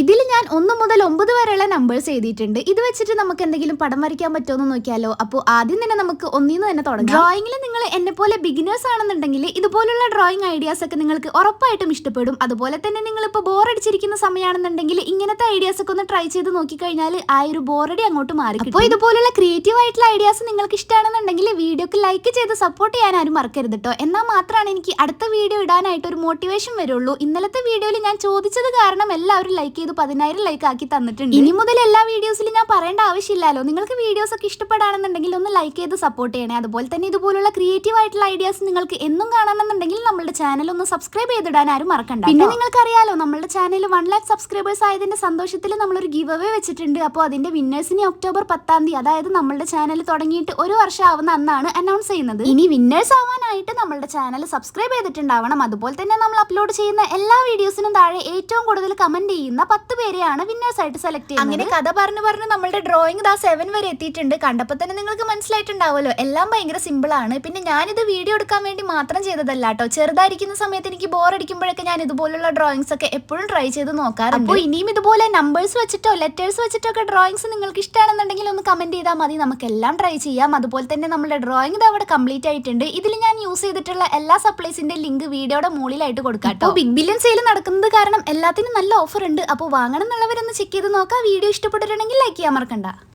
ഇതിൽ ഞാൻ ഒന്ന് മുതൽ ഒമ്പത് വരെയുള്ള നമ്പേഴ്സ് എഴുതിയിട്ടുണ്ട്. ഇത് വെച്ചിട്ട് നമുക്ക് എന്തെങ്കിലും പടം വരയ്ക്കാൻ പറ്റുമോ എന്ന് നോക്കിയാലോ? അപ്പോൾ ആദ്യം തന്നെ നമുക്ക് ഒന്നിന്ന് തന്നെ തുടങ്ങാം. ഡ്രോയിങ്ങിൽ നിങ്ങൾ എന്നെ പോലെ ബിഗിനേഴ്സ് ആണെന്നുണ്ടെങ്കിൽ ഇതുപോലുള്ള ഡ്രോയിങ് ഐഡിയാസ് ഒക്കെ നിങ്ങൾക്ക് ഉറപ്പായിട്ടും ഇഷ്ടപ്പെടും. അതുപോലെ തന്നെ നിങ്ങൾ ഇപ്പോൾ ബോർ അടിച്ചിരിക്കുന്ന സമയമാണെന്നുണ്ടെങ്കിൽ ഇങ്ങനത്തെ ഐഡിയാസ് ഒക്കെ ഒന്ന് ട്രൈ ചെയ്ത് നോക്കിക്കഴിഞ്ഞാൽ ആ ഒരു ബോറടി അങ്ങോട്ട് മാറി അപ്പോൾ ഇതുപോലുള്ള ക്രിയേറ്റീവ് ആയിട്ടുള്ള ഐഡിയാസ് നിങ്ങൾക്ക് ഇഷ്ടമാണെന്നുണ്ടെങ്കിൽ വീഡിയോക്ക് ലൈക്ക് ചെയ്ത് സപ്പോർട്ട് ചെയ്യാൻ ആരും മറക്കരുത് കേട്ടോ എന്നാൽ മാത്രമാണ് എനിക്ക് അടുത്ത വീഡിയോ ഇടാനായിട്ട് ഒരു മോട്ടിവേഷൻ വരുള്ളൂ. ഇന്നലത്തെ വീഡിയോയിൽ ഞാൻ ചോദിച്ചത് കാരണം എല്ലാവരും ലൈക്ക് ചെയ്ത് പതിനായിരം ലൈക്ക് ആക്കി തന്നിട്ടുണ്ട്. ഇനി മുതൽ എല്ലാ വീഡിയോസിലും ഞാൻ പറയേണ്ട ആവശ്യമില്ലല്ലോ. നിങ്ങൾക്ക് വീഡിയോസ് ഒക്കെ ഇഷ്ടപ്പെടാണെന്നുണ്ടെങ്കിൽ ഒന്ന് ലൈക്ക് ചെയ്ത് സപ്പോർട്ട് ചെയ്യണേ. അതുപോലെ തന്നെ ഇതുപോലുള്ള ക്രിയേറ്റീവ് ആയിട്ടുള്ള ഐഡിയാസ് നിങ്ങൾക്ക് എന്നും കാണണമെന്നുണ്ടെങ്കിൽ നമ്മുടെ ചാനൽ ഒന്ന് സബ്സ്ക്രൈബ് ചെയ്തിടാൻ ആരും മറക്കണ്ട. പിന്നെ നിങ്ങൾക്കറിയാലോ നമ്മുടെ ചാനൽ വൺ ലാക്ക് സബ്സ്ക്രൈബേഴ്സ് ആയതിന്റെ സന്തോഷത്തിൽ നമ്മളൊരു ഗിവ് അവേ വെച്ചിട്ടുണ്ട്. അപ്പോൾ അതിന്റെ വിന്നേഴ്സിനെ ഒക്ടോബർ പത്താം തീയതി അതായത് നമ്മുടെ ചാനൽ തുടങ്ങിയിട്ട് ഒരു വർഷം ആവുന്ന അന്നാണ് അനൗൺസ് ചെയ്യുന്നത്. ഇനി വിന്നേഴ്സ് ആവാനായിട്ട് നമ്മുടെ ചാനൽ സബ്സ്ക്രൈബ് ചെയ്തിട്ടുണ്ടാവണം. അതുപോലെ തന്നെ നമ്മൾ അപ്ലോഡ് ചെയ്യുന്ന എല്ലാ വീഡിയോസിനും താഴെ ഏറ്റവും കൂടുതൽ കമന്റ് ചെയ്യുന്ന പത്ത് പേരെയാണ് വിന്നേഴ്സ് ആയിട്ട് സെലക്ട് ചെയ്യുന്നത്. അങ്ങനെ കഥ പറഞ്ഞു പറഞ്ഞു നമ്മളുടെ ഡ്രോയിങ് ദാ സെവൻ വരെ എത്തിയിട്ടുണ്ട്. കണ്ടപ്പോൾ തന്നെ നിങ്ങൾക്ക് മനസ്സിലായിട്ടുണ്ടാവുമല്ലോ. എല്ലാം ഭയങ്കര സിമ്പിൾ ആണ്. പിന്നെ ഞാനിത് വീഡിയോ എടുക്കാൻ വേണ്ടി മാത്രം ചെയ്തതല്ല കേട്ടോ. ചെറുതായിരിക്കുന്ന സമയത്ത് എനിക്ക് ബോർ അടിക്കുമ്പോഴൊക്കെ ഞാൻ ഇതുപോലുള്ള ഡ്രോയിങ്സ് ഒക്കെ എപ്പോഴും ട്രൈ ചെയ്ത് നോക്കാറുണ്ട്. അപ്പോൾ ഇനിയും ഇതുപോലെ നമ്പേഴ്സ് വെച്ചിട്ടോ ലെറ്റേഴ്സ് വെച്ചിട്ടോ ഒക്കെ ഡ്രോയിങ്സ് നിങ്ങൾക്ക് ഇഷ്ടമാണെന്നുണ്ടെങ്കിൽ ഒന്ന് കമന്റ് ചെയ്താൽ മതി. നമുക്ക് എല്ലാം ട്രൈ ചെയ്യാം. അതുപോലെ തന്നെ നമ്മുടെ ഡ്രോയിങ് ഇത് അവിടെ കംപ്ലീറ്റ് ആയിട്ടുണ്ട്. ഇതിൽ ഞാൻ യൂസ് ചെയ്തിട്ടുള്ള എല്ലാ സപ്ലൈസിന്റെ ലിങ്ക് വീഡിയോയുടെ മുകളിലായിട്ട് കൊടുക്കാം കേട്ടോ. ബിഗ് ബില്യൺ സെയിൽ നടക്കുന്നത് കാരണം എല്ലാത്തിനും നല്ല ഓഫർ ഉണ്ട്. അപ്പോൾ വാങ്ങണം എന്നുള്ളവരൊന്ന് ചെക്ക് ചെയ്ത് നോക്കാം. വീഡിയോ ഇഷ്ടപ്പെട്ടിട്ടുണ്ടെങ്കിൽ ലൈക്ക് ചെയ്യാൻ മറക്കണ്ട.